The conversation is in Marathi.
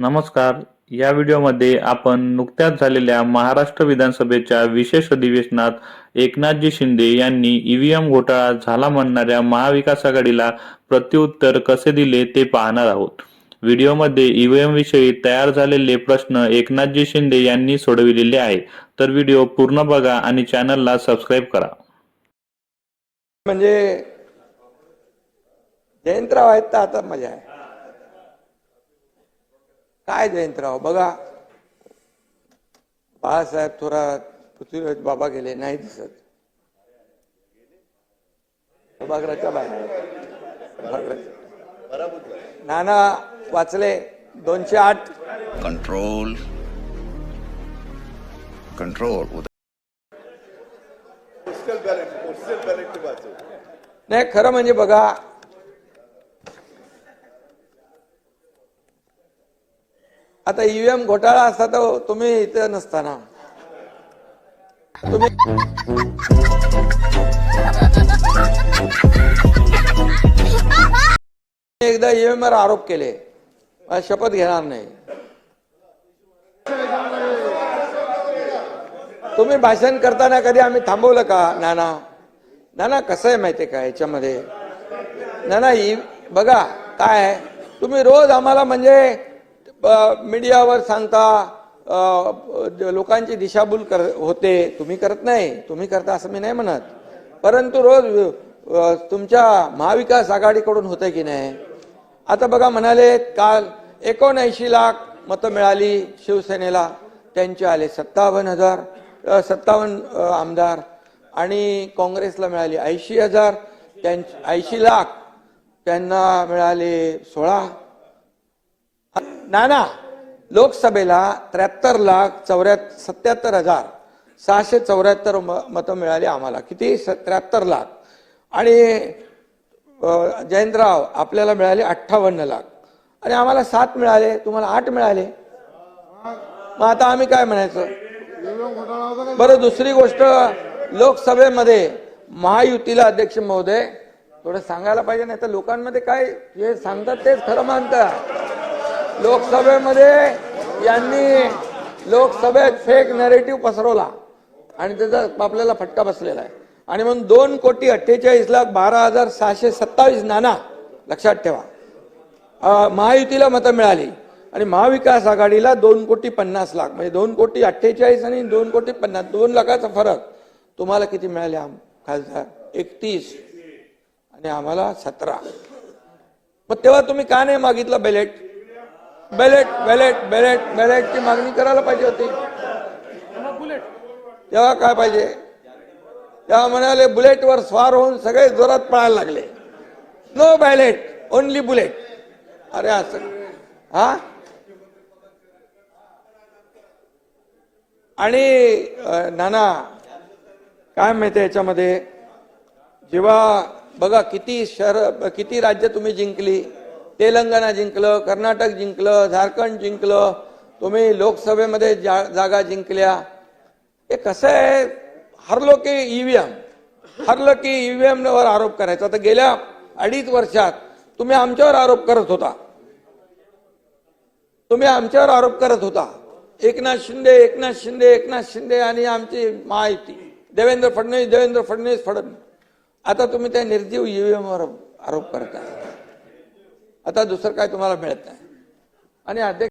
नमस्कार. या व्हिडिओमध्ये आपण नुकत्याच झालेल्या महाराष्ट्र विधानसभेच्या विशेष अधिवेशनात एकनाथजी शिंदे यांनी ईव्हीएम घोटाळा झाला म्हणणाऱ्या महाविकास आघाडीला प्रत्युत्तर कसे दिले ते पाहणार आहोत. व्हिडिओमध्ये ईव्हीएम विषयी तयार झालेले प्रश्न एकनाथजी शिंदे यांनी सोडविलेले आहे. तर व्हिडिओ पूर्ण बघा आणि चॅनलला सबस्क्राईब करा. म्हणजे जयंतराव आहेत तर आता मजा आहे. काय जयंतराव? बघा. बाळासाहेब थोरात पृथ्वीराज बाबा गेले नाही दिसत. सभागृहाच्या बाहेर. नाना वाचले दोनशे आठ. Control. Control. नाही खरं म्हणजे बघा आता ईव्हीएम घोटाळा असता तर तुम्ही इथं नसताना. तुम्ही एकदा ईव्हीएम वर आरोप केले. मला शपथ घेणार नाही. तुम्ही भाषण करताना कधी आम्ही थांबवलं का नाना? नाना कसं आहे माहिती का याच्यामध्ये? नाना ही बघा काय आहे? तुम्ही रोज आम्हाला म्हणजे मीडियावर सांगता लोकांची दिशाभूल कर होते. तुम्ही करत नाही. तुम्ही करता असं मी नाही म्हणत. परंतु रोज तुमच्या महाविकास आघाडीकडून होते की नाही? आता बघा म्हणाले काल एकोणऐंशी लाख मतं मिळाली शिवसेनेला. त्यांचे आले सत्तावन्न हजार सत्तावन्न आमदार. आणि काँग्रेसला मिळाली ऐंशी हजार. त्यां ऐंशी लाख त्यांना मिळाले सोळा. ना ना लोकसभेला त्र्याहत्तर लाख चौऱ्या सत्याहत्तर हजार सहाशे चौऱ्याहत्तर मतं मिळाली आम्हाला. किती? त्र्याहत्तर लाख. आणि जयंतराव आपल्याला मिळाले अठ्ठावन्न लाख. आणि आम्हाला सात मिळाले. तुम्हाला आठ मिळाले. मग आता आम्ही काय म्हणायचं? बरं दुसरी गोष्ट लोकसभेमध्ये महायुतीला अध्यक्ष महोदय थोडं सांगायला पाहिजे नाही तर लोकांमध्ये काय जे सांगतात तेच खरं मानतात लोकसभेमध्ये यांनी लोकसभेत फेक नरेटिव्ह पसरवला. आणि त्याचा आपल्याला फटका बसलेला आहे. आणि म्हणून दोन कोटी अठ्ठेचाळीस लाख बारा हजार सहाशे सत्तावीस नाना लक्षात ठेवा. महायुतीला मतं मिळाली. आणि महाविकास आघाडीला दोन कोटी पन्नास लाख. म्हणजे दोन कोटी अठ्ठेचाळीस आणि दोन कोटी पन्नास. दोन लाखाचा फरक. तुम्हाला किती मिळाले आम खासदार? एकतीस. आणि आम्हाला सतरा. मग तेव्हा तुम्ही का नाही मागितलं बेलेट बॅलेट बॅलेट बॅलेट बॅलेटची मागणी करायला पाहिजे होती. तेव्हा काय पाहिजे? तेव्हा म्हणाले बुलेटवर स्वार होऊन सगळे जोरात पळायला लागले. नो बॅलेट ओनली बुलेट अरे असं हा? आणि नाना काय माहिती याच्यामध्ये? जेव्हा बघा किती शहर किती राज्य तुम्ही जिंकली तेलंगणा जिंकलं कर्नाटक जिंकलं झारखंड जिंकलं तुम्ही लोकसभेमध्ये जा, जागा जिंकल्या. हे कसं आहे? हरलो की ईव्हीएम हरलं की ईव्हीएम वर आरोप करायचा. तर गेल्या अडीच वर्षात तुम्ही आमच्यावर आरोप करत होता. तुम्ही आमच्यावर आरोप करत होता. एकनाथ शिंदे एकनाथ शिंदे एकनाथ शिंदे आणि आमची महायुती. देवेंद्र फडणवीस देवेंद्र फडणवीस फडणवीस. आता तुम्ही त्या निर्जीव ईव्हीएमवर आरोप करता आता दुसरं काय तुम्हाला मिळत नाही. आणि अध्यक्ष